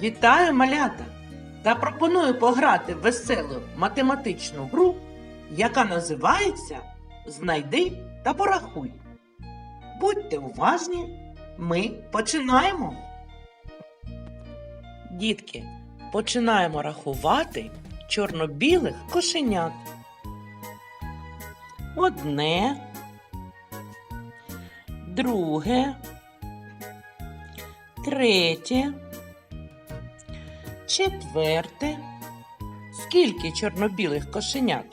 Вітаю, малята! Та пропоную пограти в веселу математичну гру, яка називається Знайди та порахуй. Будьте уважні, ми починаємо. Дітки, починаємо рахувати чорно-білих кошенят. Одне, друге, третє, четверте. Скільки чорно-білих кошенят?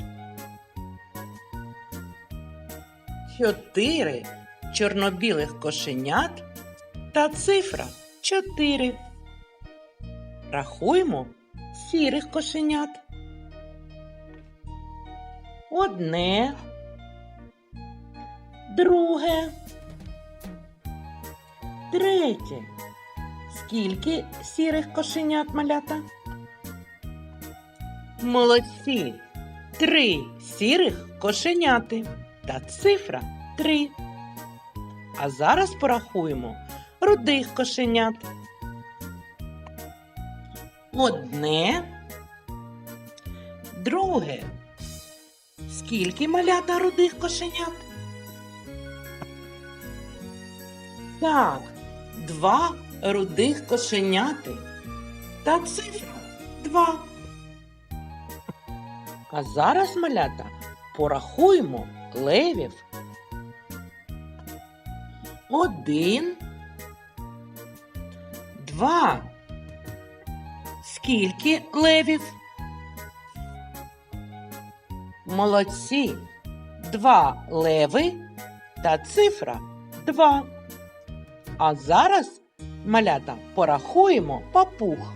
Чотири чорно-білих кошенят та цифра чотири. Рахуємо сірих кошенят. Одне, друге, третє. Скільки сірих кошенят малята? Молодці! Три сірих кошеняти та цифра три. А зараз порахуємо рудих кошенят. Одне, друге. Скільки малята рудих кошенят? Так, два рудих кошеняти та цифра два. А зараз, малята, порахуємо левів. Один, два. Скільки левів? Молодці. Два леви та цифра два. А зараз, малята, порахуємо папуг.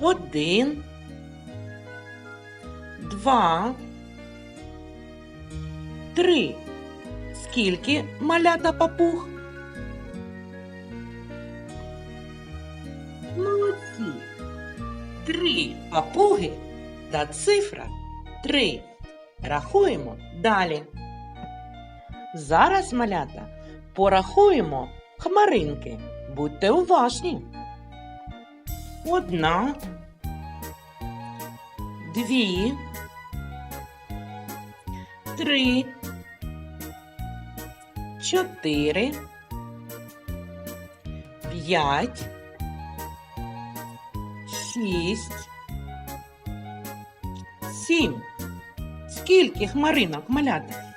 Один, два, три. Скільки малята папуг? Молодці. Три папуги та цифра три. Рахуємо далі. Зараз, малята, порахуємо хмаринки. Будьте уважні. Одна, дві, три, чотири, п'ять, шість, сім. Скільки хмаринок малята?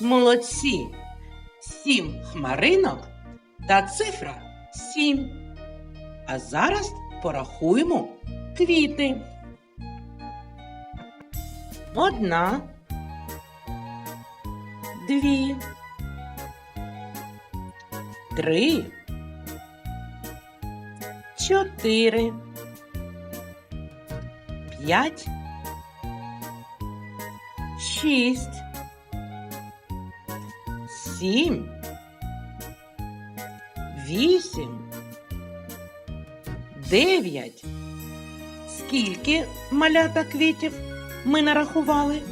Молодці! Сім хмаринок та цифра сім. А зараз порахуємо квіти. Одна, дві, три, чотири, п'ять, шість, сім, вісім, дев'ять. Скільки малята квітів ми нарахували?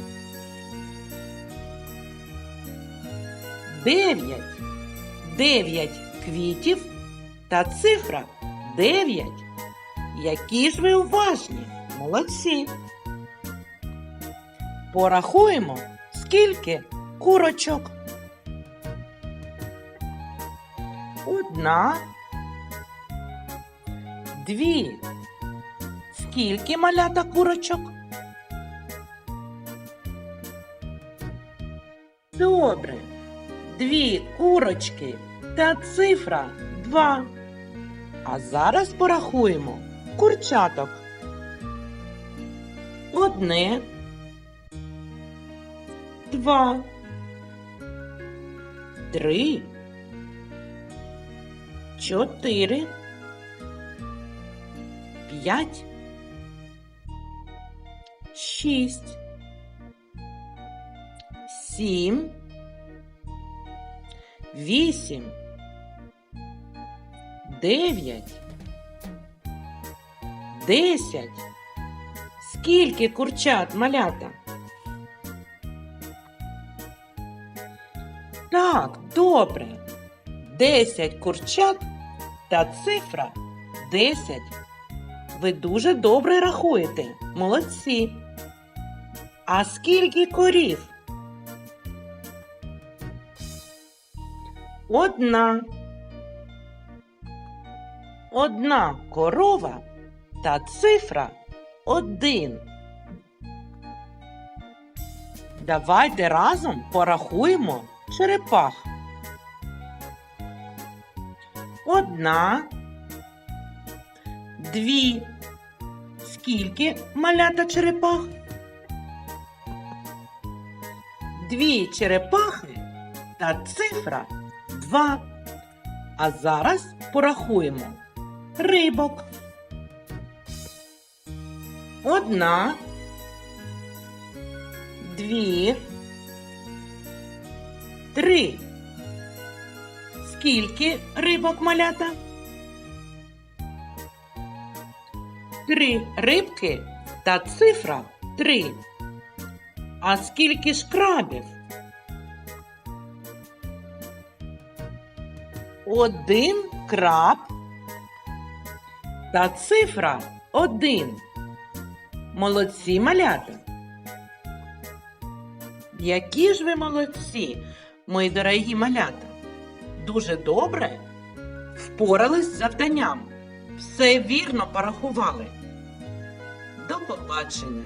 Дев'ять. Дев'ять квітів та цифра дев'ять. Які ж ви уважні? Молодці. Порахуємо, скільки курочок. Одна, дві. Скільки малята курочок? Добре. Дві курочки та цифра два. А зараз порахуємо курчаток. Одне, два, три, чотири, п'ять, шість, сім, вісім, дев'ять, десять. Скільки курчат малята? Так, добре. Десять курчат та цифра десять. Ви дуже добре рахуєте. Молодці. А скільки корів? Одна. Одна корова та цифра один. Давайте разом порахуємо черепах. Одна, дві. Скільки малята черепах? Дві черепахи та цифра два. А зараз порахуємо рибок. Одна, дві, три. Скільки рибок малята? Три рибки та цифра три. А скільки ж крабів? Один краб та цифра один. Молодці малята. Які ж ви молодці, мої дорогі малята. Дуже добре впорались з завданням. Все вірно порахували. До побачення!